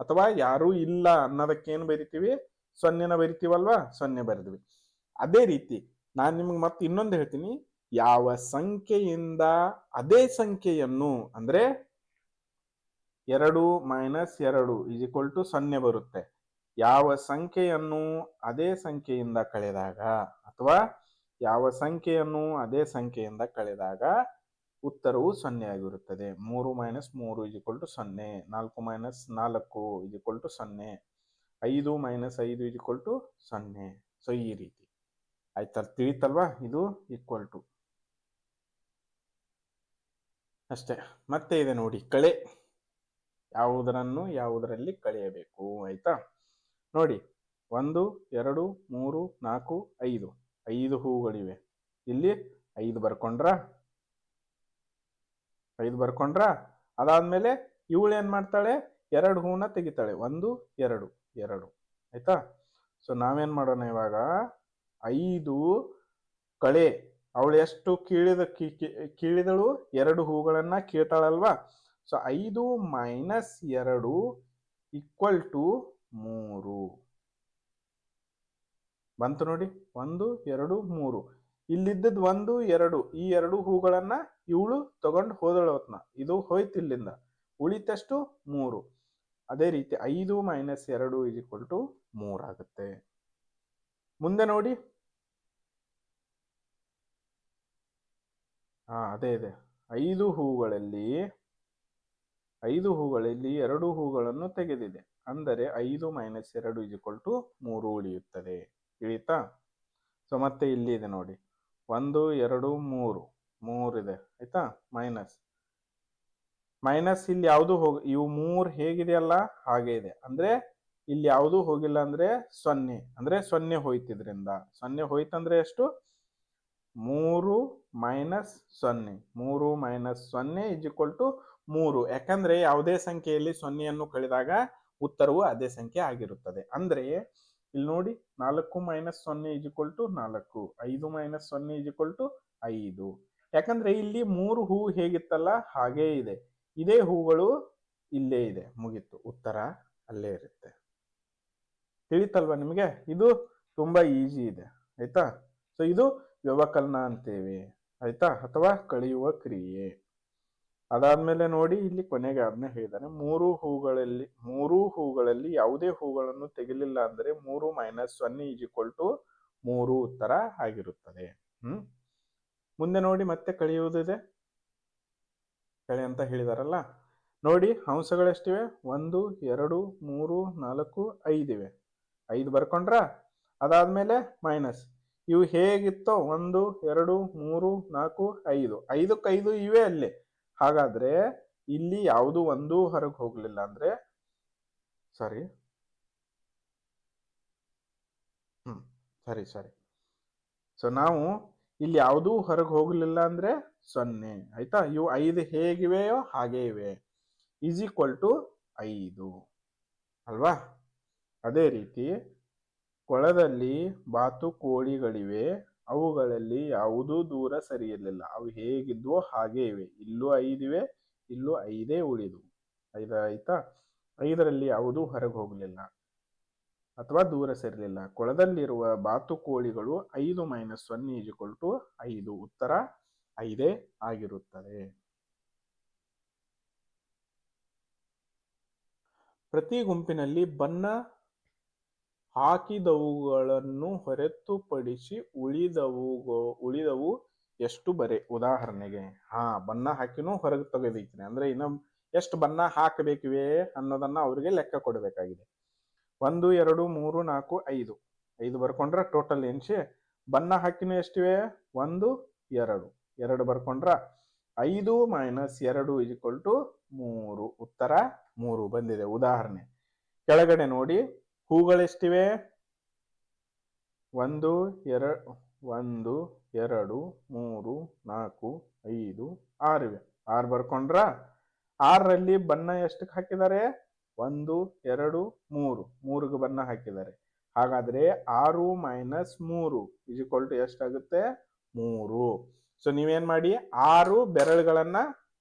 Speaker 1: ಅಥವಾ ಯಾರು ಇಲ್ಲ ಅನ್ನೋದಕ್ಕೆ ಏನು ಬರಿತೀವಿ? ಸೊನ್ನೆನ ಬರಿತೀವಲ್ವಾ? ಸೊನ್ನೆ ಬರೆದ್ವಿ. ಅದೇ ರೀತಿ ನಾನು ನಿಮ್ಗೆ ಮತ್ತೆ ಇನ್ನೊಂದು ಹೇಳ್ತೀನಿ. ಯಾವ ಸಂಖ್ಯೆಯಿಂದ ಅದೇ ಸಂಖ್ಯೆಯನ್ನು ಅಂದ್ರೆ ಎರಡು ಮೈನಸ್ ಎರಡು ಇಸ್ ಈಕ್ವಲ್ ಟು ಸೊನ್ನೆ ಬರುತ್ತೆ. ಯಾವ ಸಂಖ್ಯೆಯನ್ನು ಅದೇ ಸಂಖ್ಯೆಯಿಂದ ಕಳೆದಾಗ ಅಥವಾ ಯಾವ ಸಂಖ್ಯೆಯನ್ನು ಅದೇ ಸಂಖ್ಯೆಯಿಂದ ಕಳೆದಾಗ ಉತ್ತರವು ಸೊನ್ನೆ ಆಗಿರುತ್ತದೆ. ಮೂರು ಮೈನಸ್ ಮೂರು ಇಜಿಕ್ವಲ್ ಟು ಸೊನ್ನೆ, ನಾಲ್ಕು ಮೈನಸ್ ನಾಲ್ಕು ಇಜಿಕ್ವಲ್ ಟು ಸೊನ್ನೆ, ಐದು ಮೈನಸ್ ಐದು ಇಜಿಕ್ವಲ್ ಟು ಸೊನ್ನೆ. ಸೊ ಈ ರೀತಿ. ಆಯ್ತಾ? ತಿಳಿತಲ್ವಾ? ಇದು ಈಕ್ವಲ್ ಟು ಅಷ್ಟೇ. ಮತ್ತೆ ಇದೆ ನೋಡಿ. ಕಳೆ. ಯಾವುದರನ್ನು ಯಾವುದರಲ್ಲಿ ಕಳೆಯಬೇಕು? ಆಯ್ತಾ? ನೋಡಿ, ಒಂದು, ಎರಡು, ಮೂರು, ನಾಲ್ಕು, ಐದು. ಐದು ಹೂಗಳಿವೆ. ಇಲ್ಲಿ ಐದು ಬರ್ಕೊಂಡ್ರ? ಐದು ಬರ್ಕೊಂಡ್ರ? ಅದಾದ್ಮೇಲೆ ಇವಳು ಏನ್ ಮಾಡ್ತಾಳೆ? ಎರಡು ಹೂನ ತೆಗಿತಾಳೆ. ಒಂದು, ಎರಡು ಎರಡು. ಆಯ್ತಾ? ಸೊ ನಾವೇನ್ ಮಾಡೋಣ ಇವಾಗ? ಐದು ಕಳೆ. ಅವಳು ಎಷ್ಟು ಕೀಳಿದ ಕೀಳಿದಳು? ಎರಡು ಹೂಗಳನ್ನ ಕೀಳ್ತಾಳಲ್ವಾ? ಸೊ ಐದು ಮೈನಸ್ ಎರಡು ಈಕ್ವಲ್ ಟು ಮೂರು. ಬಂತು ನೋಡಿ, ಒಂದು, ಎರಡು, ಮೂರು. ಇಲ್ಲಿದ್ದದ್ ಒಂದು, ಎರಡು. ಈ ಎರಡು ಹೂಗಳನ್ನ ಇವಳು ತಗೊಂಡು ಹೋದಳವತ್ನ ಇದು ಹೋಯ್ತು ಇಲ್ಲಿಂದ. ಉಳಿತಷ್ಟು ಮೂರು. ಅದೇ ರೀತಿ ಐದು ಮೈನಸ್ ಎರಡು ಇಸ್ ಈಕ್ವಲ್ ಟು ಮೂರಾಗುತ್ತೆ ಮುಂದೆ ನೋಡಿ. ಹಾ, ಅದೇ ಇದೆ ಐದು ಹೂಗಳಲ್ಲಿ ಐದು ಹೂಗಳಲ್ಲಿ ಎರಡು ಹೂಗಳನ್ನು ತೆಗೆದಿದೆ. ಅಂದರೆ ಐದು ಮೈನಸ್ ಎರಡು ಈಕ್ವಲ್ ಟು ಮೂರು ಉಳಿಯುತ್ತದೆ. ಇಳಿತಾ ಸೊ ಮತ್ತೆ ಇಲ್ಲಿ ಇದೆ ನೋಡಿ. ಒಂದು, ಎರಡು, ಮೂರು. ಇದೆ. ಆಯ್ತಾ? ಮೈನಸ್. ಮೈನಸ್ ಇಲ್ಲಿ ಯಾವುದು ಹೋಗಿ, ಇವು ಮೂರು ಹೇಗಿದೆಯಲ್ಲ ಹಾಗೆ ಇದೆ. ಅಂದ್ರೆ ಇಲ್ಲಿ ಯಾವುದು ಹೋಗಿಲ್ಲ ಅಂದ್ರೆ ಸೊನ್ನೆ. ಅಂದ್ರೆ ಸೊನ್ನೆ ಹೋಯ್ತಿದ್ರಿಂದ. ಸೊನ್ನೆ ಹೋಯ್ತಂದ್ರೆ ಎಷ್ಟು? ಮೂರು ಮೈನಸ್ ಸೊನ್ನೆ. ಮೂರು ಮೈನಸ್ ಸೊನ್ನೆ ಇಸ್ ಈಕ್ವಲ್ ಟು ಮೂರು. ಯಾಕಂದ್ರೆ ಯಾವುದೇ ಸಂಖ್ಯೆಯಲ್ಲಿ ಸೊನ್ನೆಯನ್ನು ಕಳೆದಾಗ ಉತ್ತರವು ಅದೇ ಸಂಖ್ಯೆ ಆಗಿರುತ್ತದೆ. ಅಂದ್ರೆ, ಇಲ್ಲಿ ನೋಡಿ, ನಾಲ್ಕು ಮೈನಸ್ ಸೊನ್ನೆ ಇಸ್ ಈಕ್ವಲ್ ಟು ನಾಲ್ಕು, ಐದು ಮೈನಸ್ ಸೊನ್ನೆ ಇಸ್ ಈಕ್ವಲ್ ಟು ಐದು. ಯಾಕಂದ್ರೆ, ಇಲ್ಲಿ ಮೂರು ಹೂ ಹೇಗಿತ್ತಲ್ಲ, ಹಾಗೇ ಇದೆ. ಇದೇ ಹೂಗಳು ಇಲ್ಲೇ ಇದೆ. ಮುಗೀತು. ಉತ್ತರ ಅಲ್ಲೇ ಇರುತ್ತೆ. ತಿಳಿತಲ್ವಾ ನಿಮಗೆ? ಇದು ತುಂಬಾ ಈಜಿ ಇದೆ. ಆಯ್ತಾ? ಸೊ ಇದು ವ್ಯವಕಲನ ಅಂತೇವೆ. ಆಯ್ತಾ? ಅಥವಾ ಕಳೆಯುವ ಕ್ರಿಯೆ. ಅದಾದ್ಮೇಲೆ ನೋಡಿ ಇಲ್ಲಿ ಕೊನೆಗೆ ಅದನ್ನೇ ಹೇಳಿದಾನೆ. ಮೂರು ಹೂಗಳಲ್ಲಿ ಮೂರು ಹೂಗಳಲ್ಲಿ ಯಾವುದೇ ಹೂಗಳನ್ನು ತೆಗಿಲಿಲ್ಲ ಅಂದ್ರೆ ಮೂರು ಮೈನಸ್ ಸೊನ್ನೆ ಈಸ್ ಈಕ್ವಲ್ ಟು ಮೂರು ಉತ್ತರ ಆಗಿರುತ್ತದೆ. ಹ್ಮ್? ಮುಂದೆ ನೋಡಿ ಮತ್ತೆ ಕಳೆಯುವುದಿದೆ ಕಳೆ ಅಂತ ಹೇಳಿದಾರಲ್ಲ? ನೋಡಿ ಹಂಸಗಳೆಷ್ಟಿವೆ ಒಂದು, ಎರಡು, ಮೂರು, ನಾಲ್ಕು ಐದಿವೆ ಐದು ಬರ್ಕೊಂಡ್ರ? ಅದಾದ್ಮೇಲೆ ಮೈನಸ್ ಇವು ಹೇಗಿತ್ತೋ? ಒಂದು, ಎರಡು, ಮೂರು, ನಾಲ್ಕು, ಐದು. ಐದಕ್ಕೆ ಐದು ಇವೆ ಅಲ್ಲಿ. ಹಾಗಾದ್ರೆ ಇಲ್ಲಿ ಯಾವುದು ಒಂದು ಹೊರಗೆ ಹೋಗ್ಲಿಲ್ಲ ಅಂದ್ರೆ ಸಾರಿ ಹ್ಮ್, ಸರಿ ಸರಿ. ಸೊ ನಾವು ಇಲ್ಲಿ ಯಾವುದೂ ಹೊರಗೆ ಹೋಗ್ಲಿಲ್ಲ ಅಂದ್ರೆ ಸೊನ್ನೆ, ಆಯ್ತಾ? ಇವು ಐದು ಹೇಗಿವೆಯೋ ಹಾಗೇ ಇವೆ. ಈಸ್ ಈಕ್ವಲ್ ಟು ಐದು. ಅಲ್ವಾ? ಅದೇ ರೀತಿ, ಕೊಳದಲ್ಲಿ ಬಾತುಕೋಳಿಗಳಿವೆ. ಅವುಗಳಲ್ಲಿ ಯಾವುದೂ ದೂರ ಸರಿಯಿರಲಿಲ್ಲ ಅವು ಹೇಗಿದ್ವೋ ಹಾಗೇ ಇವೆ. ಇಲ್ಲೂ ಐದಿವೆ ಇಲ್ಲೂ ಐದೇ ಉಳಿದು. ಐದಾಯ್ತಾ ಐದರಲ್ಲಿ ಯಾವುದೂ ಹೊರಗೆ ಹೋಗಲಿಲ್ಲ ಅಥವಾ ದೂರ ಸರಿಲಿಲ್ಲ. ಕೊಳದಲ್ಲಿರುವ ಬಾತುಕೋಳಿಗಳು ಐದು ಮೈನಸ್ ಸೊನ್ನೆ ಈಜ್ಕೊಲ್ ಟು ಐದು. ಉತ್ತರ ಐದೇ ಆಗಿರುತ್ತದೆ. ಪ್ರತಿ ಗುಂಪಿನಲ್ಲಿ ಬಣ್ಣ ಹಾಕಿದವುಗಳನ್ನು ಹೊರತುಪಡಿಸಿ ಉಳಿದವು ಉಳಿದವು ಎಷ್ಟು ಬರೆ? ಉದಾಹರಣೆಗೆ, ಹಾ, ಬಣ್ಣ ಹಾಕಿನೂ ಹೊರಗೆ ತೆಗೆದೈತೀನಿ ಅಂದ್ರೆ ಇನ್ನು ಎಷ್ಟು ಬಣ್ಣ ಹಾಕಬೇಕಿವೆ ಅನ್ನೋದನ್ನ ಅವರಿಗೆ ಲೆಕ್ಕ ಕೊಡಬೇಕಾಗಿದೆ. ಒಂದು, ಎರಡು, ಮೂರು, ನಾಲ್ಕು, ಐದು. ಐದು ಬರ್ಕೊಂಡ್ರ ಟೋಟಲ್ ಎನ್ಸಿ? ಬಣ್ಣ ಹಾಕಿನೂ ಎಷ್ಟಿವೆ? ಒಂದು, ಎರಡು. ಎರಡು ಬರ್ಕೊಂಡ್ರ ಐದು ಮೈನಸ್ ಎರಡು ಇಜ್ಕೊಲ್ ಟು ಮೂರು. ಉತ್ತರ ಮೂರು ಬಂದಿದೆ. ಉದಾಹರಣೆ, ಕೆಳಗಡೆ ನೋಡಿ. ಹೂಗಳೆಷ್ಟಿವೆ? ಒಂದು, ಎರ, ಒಂದು, ಎರಡು, ಮೂರು, ನಾಲ್ಕು, ಐದು ಆರು ಇವೆ ಆರು ಬರ್ಕೊಂಡ್ರ? ಆರರಲ್ಲಿ ಬಣ್ಣ ಎಷ್ಟಕ್ಕೆ ಹಾಕಿದ್ದಾರೆ? ಒಂದು, ಎರಡು, ಮೂರು. ಮೂರಿಗೆ ಬಣ್ಣ ಹಾಕಿದ್ದಾರೆ. ಹಾಗಾದ್ರೆ ಆರು ಮೈನಸ್ ಮೂರು ಇಜಿಕ್ವಲ್ ಟು ಎಷ್ಟಾಗುತ್ತೆ? ಮೂರು. ಸೊ ನೀವೇನ್ ಮಾಡಿ? ಆರು ಬೆರಳುಗಳನ್ನ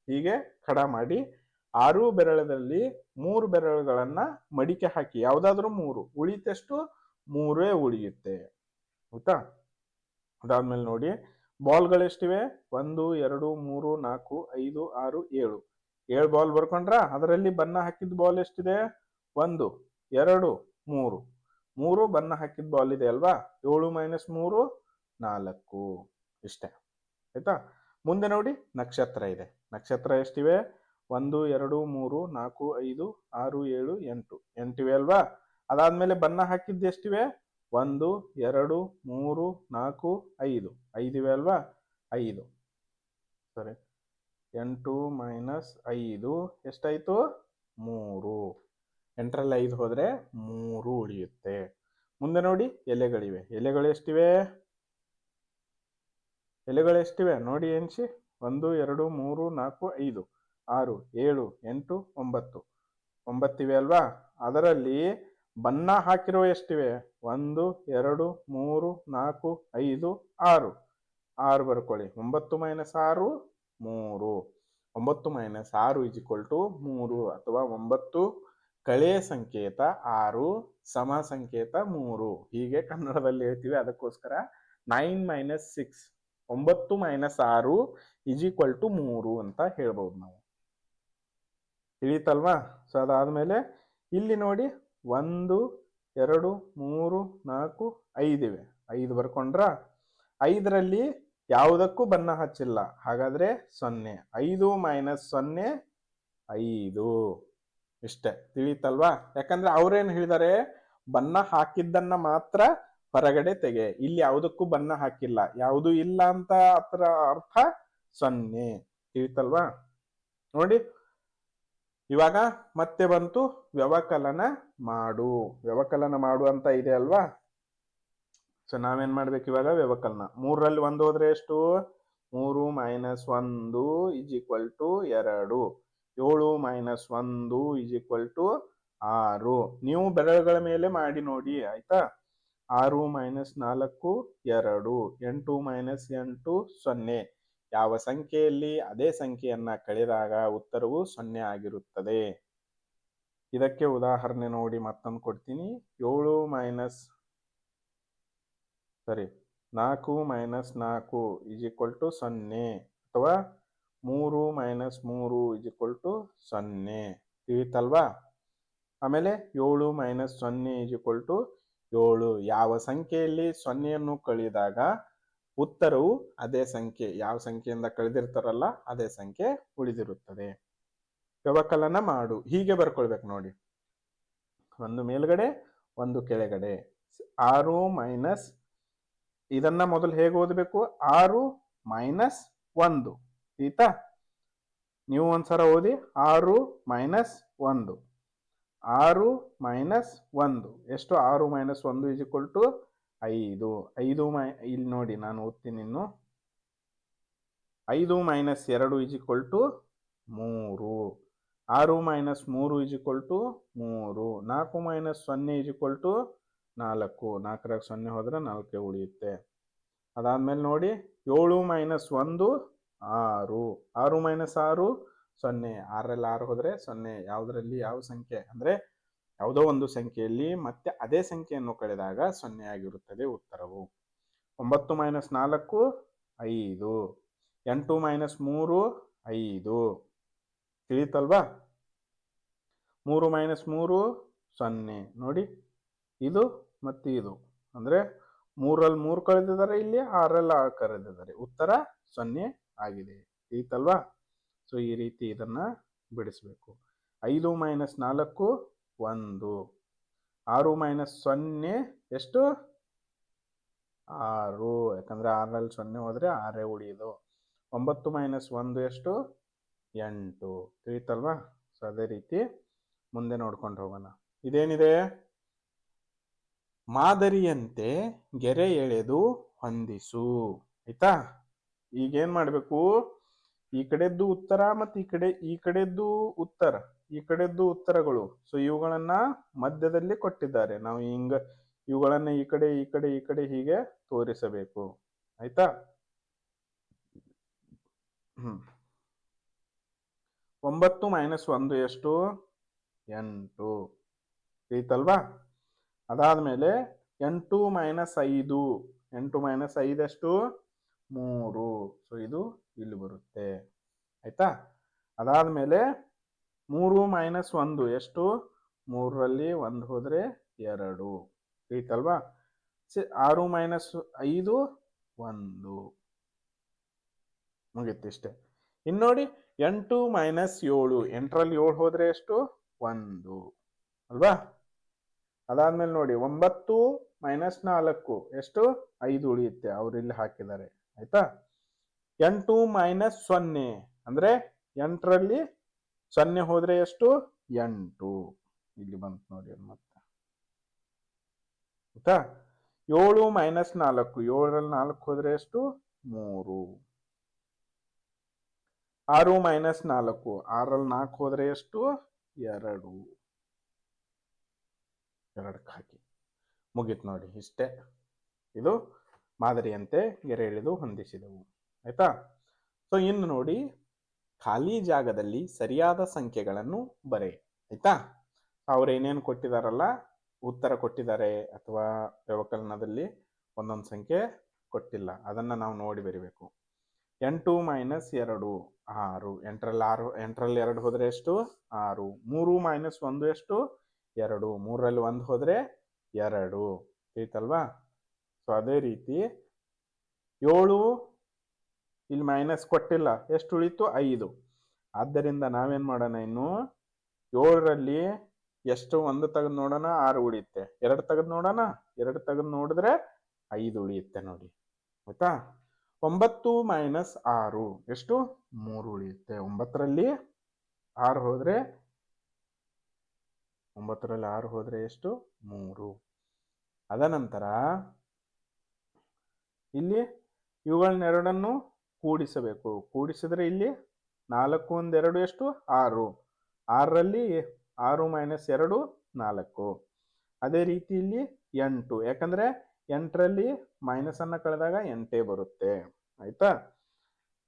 Speaker 1: ಹೀಗೆ ಖಡ ಮಾಡಿ ಆರು ಬೆರಳದಲ್ಲಿ ಮೂರು ಬೆರಳುಗಳನ್ನ ಮಡಿಕೆ ಹಾಕಿ, ಯಾವ್ದಾದ್ರು ಮೂರು, ಉಳಿತಷ್ಟು ಮೂರೇ ಉಳಿಯುತ್ತೆ. ಆಯ್ತಾ? ಅದಾದ್ಮೇಲೆ ನೋಡಿ ಬಾಲ್ಗಳೆಷ್ಟಿವೆ ಒಂದು, ಎರಡು, ಮೂರು, ನಾಲ್ಕು, ಐದು, ಆರು, ಏಳು. ಏಳು ಬಾಲ್ ಬರ್ಕೊಂಡ್ರ? ಅದರಲ್ಲಿ ಬಣ್ಣ ಹಾಕಿದ ಬಾಲ್ ಎಷ್ಟಿದೆ? ಒಂದು, ಎರಡು, ಮೂರು. ಮೂರು ಬಣ್ಣ ಹಾಕಿದ ಬಾಲ್ ಇದೆ ಅಲ್ವಾ? ಏಳು ಮೈನಸ್ ಮೂರು, ನಾಲ್ಕು. ಇಷ್ಟೇ. ಆಯ್ತಾ? ಮುಂದೆ ನೋಡಿ, ನಕ್ಷತ್ರ ಇದೆ. ನಕ್ಷತ್ರ ಎಷ್ಟಿವೆ? ಒಂದು, ಎರಡು, ಮೂರು, ನಾಲ್ಕು, ಐದು, ಆರು, ಏಳು, ಎಂಟು. ಎಂಟಿವೆ ಅಲ್ವಾ? ಅದಾದ್ಮೇಲೆ ಬಣ್ಣ ಹಾಕಿದ್ದು ಎಷ್ಟಿವೆ? ಒಂದು, ಎರಡು, ಮೂರು, ನಾಲ್ಕು, ಐದು. ಐದಿವೆ ಅಲ್ವಾ? ಐದು. ಸರಿ. ಎಂಟು ಮೈನಸ್ ಐದು ಎಷ್ಟಾಯಿತು? ಮೂರು. ಎಂಟರಲ್ಲಿ ಐದು ಹೋದರೆ ಮೂರು ಉಳಿಯುತ್ತೆ. ಮುಂದೆ ನೋಡಿ, ಎಲೆಗಳಿವೆ. ಎಲೆಗಳು ಎಷ್ಟಿವೆ? ಎಲೆಗಳು ಎಷ್ಟಿವೆ? ನೋಡಿ ಎನ್ಸಿ ಒಂದು, ಎರಡು, ಮೂರು, ನಾಲ್ಕು, ಐದು. ಆರು, ಏಳು, ಎಂಟು, ಒಂಬತ್ತು. ಒಂಬತ್ತಿವೆ ಅಲ್ವಾ? ಅದರಲ್ಲಿ ಬಣ್ಣ ಹಾಕಿರೋ ಎಷ್ಟಿವೆ? ಒಂದು, ಎರಡು, ಮೂರು, ನಾಲ್ಕು, ಐದು, ಆರು. ಆರು ಬರ್ಕೊಳ್ಳಿ. ಒಂಬತ್ತು ಮೈನಸ್ ಆರು, ಮೂರು. ಒಂಬತ್ತು ಮೈನಸ್ ಆರು ಇಜ್ ಇಕ್ವಲ್ ಟು ಮೂರು ಅಥವಾ ಒಂಬತ್ತು ಕಳೆ ಸಂಕೇತ ಆರು, ಸಮ ಸಂಕೇತ ಮೂರು. ಹೀಗೆ ಕನ್ನಡದಲ್ಲಿ ಹೇಳ್ತೀವಿ. ಅದಕ್ಕೋಸ್ಕರ ನೈನ್ ಮೈನಸ್ ಸಿಕ್ಸ್ ಒಂಬತ್ತು ಮೈನಸ್ ಆರು ಇಸ್ ಈಕ್ವಲ್ ಟು ಮೂರು ಅಂತ ಹೇಳ್ಬೋದು ನಾವು. ತಿಳಿತಲ್ವಾ ಸೊ ಅದಾದಮೇಲೆ ಇಲ್ಲಿ ನೋಡಿ ಒಂದು, ಎರಡು, ಮೂರು, ನಾಲ್ಕು ಐದಿವೆ ಐದು ಬರ್ಕೊಂಡ್ರ ಐದರಲ್ಲಿ ಯಾವುದಕ್ಕೂ ಬಣ್ಣ ಹಚ್ಚಿಲ್ಲ. ಹಾಗಾದ್ರೆ ಸೊನ್ನೆ. ಐದು ಮೈನಸ್ ಸೊನ್ನೆ, ಐದು. ಇಷ್ಟೇ. ತಿಳಿತಲ್ವಾ ಯಾಕಂದ್ರೆ ಅವ್ರೇನು ಹೇಳಿದಾರೆ? ಬಣ್ಣ ಹಾಕಿದ್ದನ್ನ ಮಾತ್ರ ಹೊರಗಡೆ ತೆಗೆ. ಇಲ್ಲಿ ಯಾವುದಕ್ಕೂ ಬಣ್ಣ ಹಾಕಿಲ್ಲ. ಯಾವುದು ಇಲ್ಲ ಅಂತ ಅದರ ಅರ್ಥ ಸೊನ್ನೆ. ತಿಳಿತಲ್ವಾ ನೋಡಿ ಇವಾಗ ಮತ್ತೆ ಬಂತು ವ್ಯವಕಲನ ಮಾಡು. ವ್ಯವಕಲನ ಮಾಡು ಅಂತ ಇದೆ ಅಲ್ವಾ? ಸೊ ನಾವೇನ್ ಮಾಡ್ಬೇಕು ಇವಾಗ? ವ್ಯವಕಲನ. ಮೂರರಲ್ಲಿ ಒಂದು ಹೋದ್ರೆ ಎಷ್ಟು? ಮೂರು ಮೈನಸ್ ಒಂದು ಇಸ್ ಈಕ್ವಲ್ ಟು ಎರಡು. ಏಳು ಮೈನಸ್ ಒಂದು ಇಸ್ ಈಕ್ವಲ್ ಟು ಆರು. ನೀವು ಬೆರಳುಗಳ ಮೇಲೆ ಮಾಡಿ ನೋಡಿ, ಆಯ್ತಾ? ಆರು ಮೈನಸ್ ನಾಲ್ಕು, ಎರಡು. ಎಂಟು ಮೈನಸ್ ಎಂಟು, ಸೊನ್ನೆ. ಯಾವ ಸಂಖ್ಯೆಯಲ್ಲಿ ಅದೇ ಸಂಖ್ಯೆಯನ್ನ ಕಳೆದಾಗ ಉತ್ತರವು ಸೊನ್ನೆ ಆಗಿರುತ್ತದೆ. ಇದಕ್ಕೆ ಉದಾಹರಣೆ ನೋಡಿ ಮತ್ತೊಂದು ಕೊಡ್ತೀನಿ. ಏಳು ಮೈನಸ್ ಸರಿ, ನಾಲ್ಕು ಮೈನಸ್ ನಾಲ್ಕು ಇಸ್ ಈಕ್ವಲ್ ಟು ಸೊನ್ನೆ ಅಥವಾ ಮೂರು ಮೈನಸ್ ಮೂರು ಇಸ್ ಈಕ್ವಲ್ ಟು ಸೊನ್ನೆ. ತಿಳಿತಲ್ವಾ? ಆಮೇಲೆ ಏಳು ಮೈನಸ್ ಸೊನ್ನೆ ಇಸ್ ಈಕ್ವಲ್ ಟು ಏಳು. ಯಾವ ಸಂಖ್ಯೆಯಲ್ಲಿ ಸೊನ್ನೆಯನ್ನು ಕಳೆದಾಗ ಉತ್ತರವು ಅದೇ ಸಂಖ್ಯೆ, ಯಾವ ಸಂಖ್ಯೆಯಿಂದ ಕಳೆದಿರ್ತಾರಲ್ಲ ಅದೇ ಸಂಖ್ಯೆ ಉಳಿದಿರುತ್ತದೆ. ವ್ಯವಕಲನ ಮಾಡು, ಹೀಗೆ ಬರ್ಕೊಳ್ಬೇಕು ನೋಡಿ. ಒಂದು ಮೇಲ್ಗಡೆ, ಒಂದು ಕೆಳಗಡೆ. ಆರು ಮೈನಸ್ ಇದನ್ನ ಮೊದಲು ಹೇಗೆ ಓದಬೇಕು? ಆರು ಮೈನಸ್ ಒಂದು. ಆಯ್ತಾ ನೀವು ಒಂದ್ಸಲ ಓದಿ. ಆರು ಮೈನಸ್ ಒಂದು. ಆರು ಮೈನಸ್ ಒಂದು. ಎಷ್ಟು? ಆರು ಮೈನಸ್ ಒಂದು ಇಸ್ ಈಕ್ವಲ್ ಟು ಐದು ಐದು ಮೈ, ಇಲ್ಲಿ ನೋಡಿ ನಾನು ಓದ್ತೀನಿ ಇನ್ನು. ಐದು ಮೈನಸ್ ಎರಡು ಇಜ್ ಇಕ್ವಲ್ ಟು ಮೂರು. ಆರು ಮೈನಸ್ ಮೂರು ಇಜ್ ಇಕ್ವಲ್ ಟು ಮೂರು. ನಾಲ್ಕು ಮೈನಸ್ ಸೊನ್ನೆ ಇಜ್ ಈಕ್ವಲ್ ಟು ನಾಲ್ಕು. ನಾಲ್ಕರಾಗ ಸೊನ್ನೆ ಹೋದ್ರೆ ನಾಲ್ಕೇ ಉಳಿಯುತ್ತೆ. ಅದಾದ್ಮೇಲೆ ನೋಡಿ, ಏಳು ಮೈನಸ್ ಒಂದು, ಆರು. ಆರು ಮೈನಸ್ ಆರು, ಸೊನ್ನೆ. ಆರಲ್ಲಿ ಆರು ಹೋದ್ರೆ ಸೊನ್ನೆ. ಯಾವುದರಲ್ಲಿ? ಯಾವ ಸಂಖ್ಯೆ? ಅಂದ್ರೆ ಯಾವುದೋ ಒಂದು ಸಂಖ್ಯೆಯಲ್ಲಿ ಮತ್ತೆ ಅದೇ ಸಂಖ್ಯೆಯನ್ನು ಕಳೆದಾಗ ಸೊನ್ನೆ ಆಗಿರುತ್ತದೆ ಉತ್ತರವು. ಒಂಬತ್ತು ಮೈನಸ್ ನಾಲ್ಕು, ಐದು. ಎಂಟು ಮೈನಸ್ ಮೂರು, ಐದು. ತಿಳಿತಲ್ವಾ? ಮೂರು ಮೈನಸ್ ಮೂರು, ಸೊನ್ನೆ. ನೋಡಿ, ಇದು ಮತ್ತು ಇದು. ಅಂದರೆ ಮೂರಲ್ಲಿ ಮೂರು ಕಳೆದಿದ್ದಾರೆ ಇಲ್ಲಿ ಆರಲ್ಲಿ ಆರು ಕರೆದಿದ್ದಾರೆ ಉತ್ತರ ಸೊನ್ನೆ ಆಗಿದೆ. ತಿಳಿತಲ್ವಾ? ಸೊ ಈ ರೀತಿ ಇದನ್ನು ಬಿಡಿಸಬೇಕು. ಐದು ಮೈನಸ್ ನಾಲ್ಕು ಒಂದು. ಆರು ಮೈನಸ್ ಸೊನ್ನೆ ಎಷ್ಟು? ಆರು. ಯಾಕಂದ್ರೆ ಆರಲ್ಲಿ ಸೊನ್ನೆ ಹೋದ್ರೆ ಆರೇ ಉಳಿಯೋದು. ಒಂಬತ್ತು ಮೈನಸ್ ಒಂದು ಎಷ್ಟು? ಎಂಟು. ತಿಳಿತಲ್ವಾ? ಸೊ ಅದೇ ರೀತಿ ಮುಂದೆ ನೋಡ್ಕೊಂಡು ಹೋಗೋಣ. ಇದೇನಿದೆ? ಮಾದರಿಯಂತೆ ಗೆರೆ ಎಳೆದು ಹೊಂದಿಸು. ಆಯ್ತಾ? ಈಗೇನ್ ಮಾಡ್ಬೇಕು? ಈ ಕಡೆದ್ದು ಉತ್ತರ ಮತ್ತು ಈ ಕಡೆ, ಈ ಕಡೆದ್ದು ಉತ್ತರ, ಈ ಕಡೆದ್ದು ಉತ್ತರಗಳು. ಸೊ ಇವುಗಳನ್ನ ಮಧ್ಯದಲ್ಲಿ ಕೊಟ್ಟಿದ್ದಾರೆ. ನಾವು ಹಿಂಗ ಇವುಗಳನ್ನ ಈ ಕಡೆ ಈ ಕಡೆ ಈ ಕಡೆ ಹೀಗೆ ತೋರಿಸಬೇಕು. ಆಯ್ತಾ? ಹ್ಮ್. ಒಂಬತ್ತು ಮೈನಸ್ ಒಂದು ಎಷ್ಟು? ಎಂಟು. ಐತಲ್ವಾ ಅದಾದ್ಮೇಲೆ ಎಂಟು ಮೈನಸ್ ಐದು. ಎಂಟು ಮೈನಸ್ ಐದೆಷ್ಟು ಮೂರು. ಸೊ ಇದು ಇಲ್ಲಿ ಬರುತ್ತೆ. ಆಯ್ತಾ? ಅದಾದ್ಮೇಲೆ ಮೂರು ಮೈನಸ್ ಒಂದು. ಎಷ್ಟು? ಮೂರರಲ್ಲಿ ಒಂದು ಹೋದರೆ ಎರಡು. ಐತಲ್ವಾ? ಆರು ಮೈನಸ್ ಐದು, ಒಂದು. ಮುಗಿತಿಷ್ಟೆ ಇನ್ನು ನೋಡಿ, ಎಂಟು ಮೈನಸ್ ಏಳು. ಎಂಟರಲ್ಲಿ ಏಳು ಹೋದರೆ ಎಷ್ಟು? ಒಂದು. ಅಲ್ವಾ? ಅದಾದ್ಮೇಲೆ ನೋಡಿ, ಒಂಬತ್ತು ಮೈನಸ್ ನಾಲ್ಕು. ಎಷ್ಟು? ಐದು ಉಳಿಯುತ್ತೆ. ಅವ್ರು ಇಲ್ಲಿ ಹಾಕಿದ್ದಾರೆ. ಆಯ್ತಾ? ಎಂಟು ಮೈನಸ್ ಸೊನ್ನೆ, ಅಂದ್ರೆ ಎಂಟರಲ್ಲಿ ಸೊನ್ನೆ ಹೋದ್ರೆ ಎಷ್ಟು? ಎಂಟು. ಇಲ್ಲಿ ಬಂತು ನೋಡಿ ಮತ್ತೆ. ಆಯ್ತಾ ಏಳು ಮೈನಸ್ ನಾಲ್ಕು, ಏಳರಲ್ಲಿ ನಾಲ್ಕು ಹೋದ್ರೆ ಎಷ್ಟು? ಮೂರು. ಆರು ಮೈನಸ್ ನಾಲ್ಕು ಆರಲ್ಲಿ ನಾಲ್ಕು ಹೋದ್ರೆ ಎಷ್ಟು? ಎರಡು. ಎರಡಕ್ಕೆ ಹಾಕಿ ಮುಗೀತು ನೋಡಿ ಇಷ್ಟೇ. ಇದು ಮಾದರಿಯಂತೆ ಗೆರೆ ಎಳೆದು ಹೊಂದಿಸಿದೆವು. ಆಯ್ತಾ? ಸೊ ಇನ್ನು ನೋಡಿ, ಖಾಲಿ ಜಾಗದಲ್ಲಿ ಸರಿಯಾದ ಸಂಖ್ಯೆಗಳನ್ನು ಬರೆ. ಆಯ್ತಾ? ಅವ್ರು ಏನೇನು ಕೊಟ್ಟಿದಾರಲ್ಲ, ಉತ್ತರ ಕೊಟ್ಟಿದ್ದಾರೆ ಅಥವಾ ವ್ಯವಕಲನದಲ್ಲಿ ಒಂದೊಂದು ಸಂಖ್ಯೆ ಕೊಟ್ಟಿಲ್ಲ. ಅದನ್ನ ನಾವು ನೋಡಿ ಬರಿಬೇಕು. ಎಂಟು ಮೈನಸ್ ಎರಡು, ಆರು. ಎಂಟರಲ್ಲಿ ಆರು ಎಂಟರಲ್ಲಿ ಎರಡು ಹೋದ್ರೆ ಎಷ್ಟು? ಆರು. ಮೂರು ಮೈನಸ್ ಒಂದು ಎಷ್ಟು? ಎರಡು. ಮೂರರಲ್ಲಿ ಒಂದು ಹೋದ್ರೆ ಎರಡು. ತಿಳಿತಲ್ವಾ? ಸೊ ಅದೇ ರೀತಿ ಏಳು ಇಲ್ಲಿ ಮೈನಸ್ ಕೊಟ್ಟಿಲ್ಲ. ಎಷ್ಟು ಉಳಿತು? ಐದು. ಆದ್ದರಿಂದ ನಾವೇನ್ ಮಾಡೋಣ ಇನ್ನು? ಏಳರಲ್ಲಿ ಎಷ್ಟು? ಒಂದು ತೆಗೆದು ನೋಡೋಣ, ಆರು ಉಳಿಯುತ್ತೆ. ಎರಡು ತೆಗೆದು ನೋಡೋಣ, ಎರಡು ತೆಗೆದು ನೋಡಿದ್ರೆ ಐದು ಉಳಿಯುತ್ತೆ ನೋಡಿ. ಆಯ್ತಾ? ಒಂಬತ್ತು ಮೈನಸ್ ಆರು. ಎಷ್ಟು? ಮೂರು ಉಳಿಯುತ್ತೆ. ಒಂಬತ್ತರಲ್ಲಿ ಆರು ಹೋದ್ರೆ? ಒಂಬತ್ತರಲ್ಲಿ ಆರು ಹೋದ್ರೆ ಎಷ್ಟು? ಮೂರು. ಅದ ನಂತರ ಇಲ್ಲಿ ಇವುಗಳನ್ನೆರಡನ್ನು ಕೂಡಿಸಬೇಕು. ಕೂಡಿಸಿದ್ರೆ ಇಲ್ಲಿ ನಾಲ್ಕು ಒಂದೆರಡು ಎಷ್ಟು? ಆರು. ಆರರಲ್ಲಿ ಆರು ಮೈನಸ್ ಎರಡು, ನಾಲ್ಕು. ಅದೇ ರೀತಿ ಇಲ್ಲಿ ಎಂಟು. ಯಾಕಂದ್ರೆ ಎಂಟರಲ್ಲಿ ಮೈನಸ್ ಅನ್ನ ಕಳೆದಾಗ ಎಂಟೇ ಬರುತ್ತೆ. ಆಯ್ತಾ?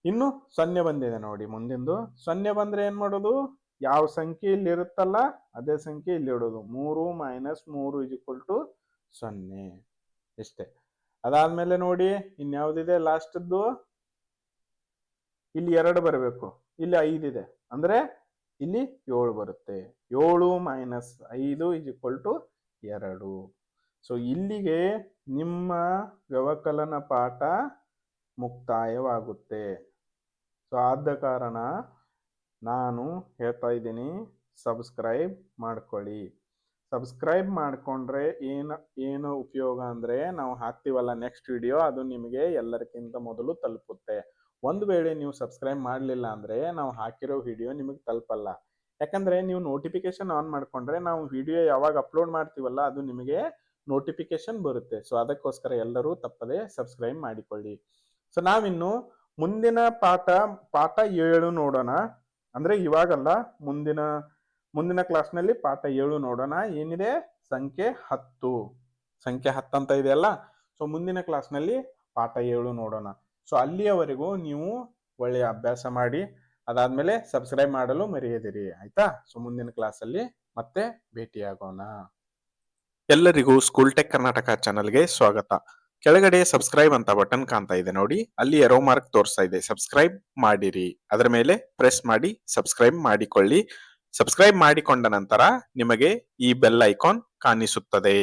Speaker 1: ಇನ್ನು ಸೊನ್ನೆ ಬಂದಿದೆ ನೋಡಿ ಮುಂದಿಂದು. ಸೊನ್ನೆ ಬಂದ್ರೆ ಏನ್ ಮಾಡೋದು? ಯಾವ ಸಂಖ್ಯೆ ಇಲ್ಲಿ ಇರುತ್ತಲ್ಲ ಅದೇ ಸಂಖ್ಯೆ ಇಲ್ಲಿ ಇಡೋದು. ಮೂರು ಮೈನಸ್ ಮೂರು ಇಸ್ ಟು ಸೊನ್ನೆ. ಇಷ್ಟೇ ಅದಾದ್ಮೇಲೆ ನೋಡಿ, ಇನ್ಯಾವ್ದಿದೆ? ಲಾಸ್ಟದ್ದು ಇಲ್ಲಿ ಎರಡು ಬರಬೇಕು. ಇಲ್ಲಿ ಐದಿದೆ. ಅಂದ್ರೆ ಇಲ್ಲಿ ಏಳು ಬರುತ್ತೆ. ಏಳು ಮೈನಸ್ ಐದು ಇಸ್ ಈಕ್ವಲ್ ಟು ಎರಡು. ಸೊ ಇಲ್ಲಿಗೆ ನಿಮ್ಮ ವ್ಯವಕಲನ ಪಾಠ ಮುಕ್ತಾಯವಾಗುತ್ತೆ. ಸೊ ಆದ ಕಾರಣ ನಾನು ಹೇಳ್ತಾ ಇದ್ದೀನಿ ಸಬ್ಸ್ಕ್ರೈಬ್ ಮಾಡ್ಕೊಳ್ಳಿ. ಸಬ್ಸ್ಕ್ರೈಬ್ ಮಾಡಿಕೊಂಡ್ರೆ ಏನು ಏನು ಉಪಯೋಗ ಅಂದರೆ ನಾವು ಹಾಕ್ತೀವಲ್ಲ ನೆಕ್ಸ್ಟ್ ವಿಡಿಯೋ ಅದು ನಿಮಗೆ ಎಲ್ಲರಿಗಿಂತ ಮೊದಲು ತಲುಪುತ್ತೆ. ಒಂದು ವೇಳೆ ನೀವು ಸಬ್ಸ್ಕ್ರೈಬ್ ಮಾಡಲಿಲ್ಲ ಅಂದರೆ ನಾವು ಹಾಕಿರೋ ವಿಡಿಯೋ ನಿಮಗೆ ತಲುಪಲ್ಲ. ಯಾಕಂದರೆ ನೀವು ನೋಟಿಫಿಕೇಶನ್ ಆನ್ ಮಾಡಿಕೊಂಡ್ರೆ ನಾವು ವಿಡಿಯೋ ಯಾವಾಗ ಅಪ್ಲೋಡ್ ಮಾಡ್ತೀವಲ್ಲ, ಅದು ನಿಮಗೆ ನೋಟಿಫಿಕೇಶನ್ ಬರುತ್ತೆ. ಸೊ ಅದಕ್ಕೋಸ್ಕರ ಎಲ್ಲರೂ ತಪ್ಪದೆ ಸಬ್ಸ್ಕ್ರೈಬ್ ಮಾಡಿಕೊಳ್ಳಿ. ಸೊ ನಾವಿನ್ನು ಮುಂದಿನ ಪಾಠ ಪಾಠ ಏಳು ನೋಡೋಣ. ಅಂದರೆ ಇವಾಗಲ್ಲ, ಮುಂದಿನ ಮುಂದಿನ ಕ್ಲಾಸ್ನಲ್ಲಿ ಪಾಠ ಏಳು ನೋಡೋಣ. ಏನಿದೆ? ಸಂಖ್ಯೆ ಹತ್ತು. ಸಂಖ್ಯೆ ಹತ್ತಂತ ಇದೆಯಲ್ಲ ಸೊ ಮುಂದಿನ ಕ್ಲಾಸ್ನಲ್ಲಿ ಪಾಠ ಏಳು ನೋಡೋಣ. ಸೊ ಅಲ್ಲಿಯವರೆಗೂ ನೀವು ಒಳ್ಳೆಯ ಅಭ್ಯಾಸ ಮಾಡಿ, ಅದಾದ್ಮೇಲೆ ಸಬ್ಸ್ಕ್ರೈಬ್ ಮಾಡಲು ಮರೆಯದಿರಿ. ಆಯ್ತಾ? ಸೊ ಮುಂದಿನ ಕ್ಲಾಸಲ್ಲಿ ಮತ್ತೆ ಭೇಟಿಯಾಗೋಣ. ಎಲ್ಲರಿಗೂ ಸ್ಕೂಲ್ ಟೆಕ್ ಕರ್ನಾಟಕ ಚಾನಲ್ಗೆ ಸ್ವಾಗತ. ಕೆಳಗಡೆ ಸಬ್ಸ್ಕ್ರೈಬ್ ಅಂತ ಬಟನ್ ಕಾಣ್ತಾ ಇದೆ ನೋಡಿ. ಅಲ್ಲಿ ಎರೋ ಮಾರ್ಕ್ ತೋರಿಸ್ತಾ ಇದೆ. ಸಬ್ಸ್ಕ್ರೈಬ್ ಮಾಡಿರಿ. ಅದರ ಮೇಲೆ ಪ್ರೆಸ್ ಮಾಡಿ ಸಬ್ಸ್ಕ್ರೈಬ್ ಮಾಡಿಕೊಳ್ಳಿ. ಸಬ್ಸ್ಕ್ರೈಬ್ ಮಾಡಿಕೊಂಡ ನಂತರ ನಿಮಗೆ ಈ ಬೆಲ್ ಐಕಾನ್ ಕಾಣಿಸುತ್ತದೆ.